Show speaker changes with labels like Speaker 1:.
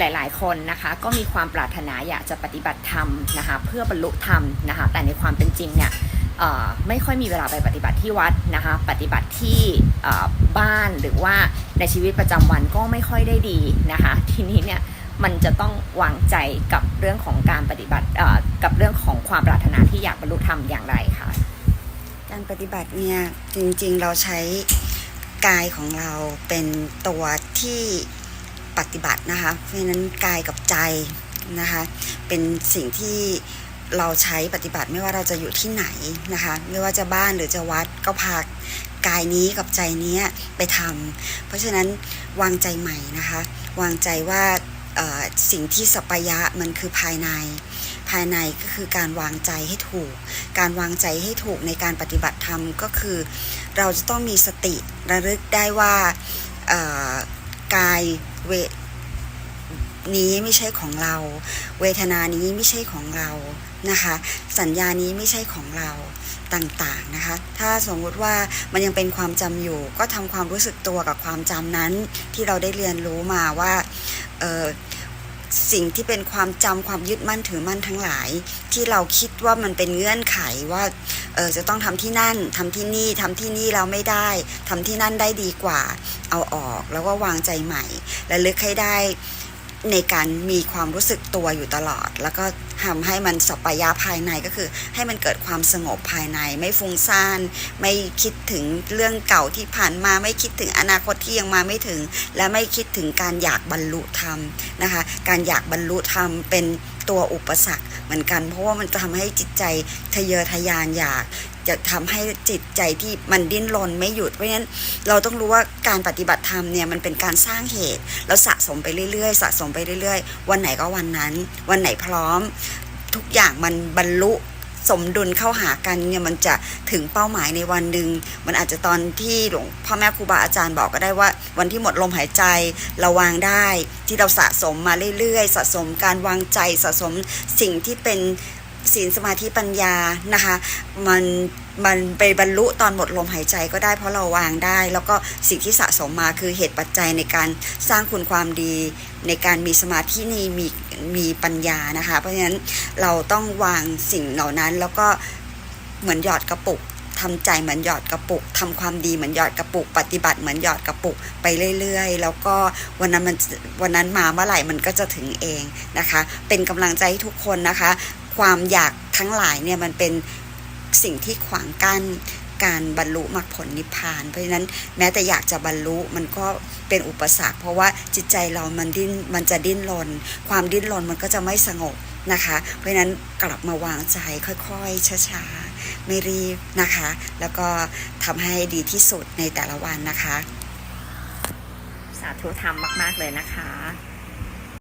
Speaker 1: หลาย ๆ คนนะคะก็มีความปรารถนาอยากจะปฏิบัติธรรมนะคะเพื่อบรรลุธรรมนะคะแต่ในความเป็นจริงเนี่ยไม่ค่อยมีเวลาไปปฏิบัติที่วัดนะคะปฏิบัติที่บ้านหรือว่าในชีวิตประจำวันก็ไม่ค่อยได้ดีนะคะทีนี้เนี่ยมันจะต้องวางใจกับเรื่องของการปฏิบัติกับเรื่องของความปรารถนาที่อยากบรรลุธรรมอย่างไรคะ
Speaker 2: การปฏิบัติเนี่ยจริงๆเราใช้กายของเราเป็นตัวที่ ปฏิบัตินะคะเพราะฉะนั้นกายกับใจนะคะเป็นสิ่งที่เราใช้ปฏิบัติไม่ว่าเราจะอยู่ที่ไหนนะคะไม่ว่าจะบ้านหรือจะวัดก็พากายนี้กับใจนี้ไปทำเพราะฉะนั้นวางใจใหม่นะคะวางใจว่าสิ่งที่สัปปายะมันคือภายใน ภายในก็คือการวางใจให้ถูก การวางใจให้ถูกในการปฏิบัติธรรมก็คือ เราจะต้องมีสติระลึกได้ว่ากายเว นี้ไม่ใช่ของเรา เวทนานี้ไม่ใช่ของเรานะคะ สัญญานี้ไม่ใช่ของเราต่างๆนะคะ ถ้าสมมติว่ามันยังเป็นความจำอยู่ ก็ทำความรู้สึกตัวกับความจำนั้น ที่เราได้เรียนรู้มาว่าสิ่งที่เป็นความจำความยึดมั่นถือมั่นทั้งหลาย ที่เราคิดว่ามันเป็นเงื่อนไขว่าเออจะต้องทำที่นั่นทำที่นี่ทำที่นี่เราไม่ได้ทำที่นั่นได้ดีกว่า เอาออกแล้วก็วางใจใหม่และลึกให้ได้ ในการมีความรู้สึกตัวอยู่ตลอด แล้วก็ทำให้มันสัปปายะภายในก็คือ ให้มันเกิดความสงบภายใน ไม่ฟุ้งซ่าน ไม่คิดถึงเรื่องเก่าที่ผ่านมา ไม่คิดถึงอนาคตที่ยังมาไม่ถึง และไม่คิดถึงการอยากบรรลุธรรมนะคะ การอยากบรรลุธรรมเป็นตัวอุปสรรคเหมือนกัน เพราะว่ามันจะทำให้จิตใจทะเยอทะยานอยาก จะทำให้จิตใจที่มันดิ้นรนไม่หยุดเพราะฉะนั้นเราต้องรู้ว่าการปฏิบัติธรรมเนี่ยมันเป็นการสร้างเหตุแล้วสะสมไปเรื่อยๆ สะสมไปเรื่อยๆ วันไหนก็วันนั้น วันไหนพร้อม ทุกอย่างมันบรรลุสมดุลเข้าหากันเนี่ยมันจะถึงเป้าหมายในวันหนึ่งมันอาจจะตอนที่หลวงพ่อแม่ครูบาอาจารย์บอกก็ได้ว่า วันที่หมดลมหายใจเราวางได้ ที่เราสะสมมาเรื่อยๆ สะสมการวางใจสะสมสิ่งที่เป็น ศีลสมาธิปัญญานะคะ มันมันไปบรรลุตอนหมดลมหายใจก็ได้เพราะเราวางได้ แล้วก็สิ่งที่สะสมมาคือเหตุปัจจัยในการสร้างคุณความดี ในการมีสมาธินี่มีมีปัญญานะคะ เพราะฉะนั้นเราต้องวางสิ่งเหล่านั้นแล้วก็เหมือนหยอดกระปุกทำใจเหมือนหยอดกระปุกทำความดีเหมือนหยอดกระปุก ปฏิบัติเหมือนหยอดกระปุกไปเรื่อยๆ แล้วก็วันนั้นมันวันนั้นมาเมื่อไหร่มันก็จะถึงเองนะคะ เป็นกำลังใจให้ทุกคนนะคะ ความอยากทั้งหลายเนี่ยมันเป็นสิ่งที่ขวางกั้นการบรรลุมรรคผลนิพพาน เพราะฉะนั้นแม้แต่อยากจะบรรลุมันก็เป็นอุปสรรค เพราะว่าจิตใจเรามันดิ้นมันจะดิ้นรนความดิ้นรนมันก็จะไม่สงบนะคะ เพราะฉะนั้นกลับมาวางใจค่อยๆช้าๆไม่รีบนะคะ แล้วก็ทำให้ดีที่สุดในแต่ละวันนะคะ
Speaker 1: สาธุธรรมมาก ๆ เลยนะคะ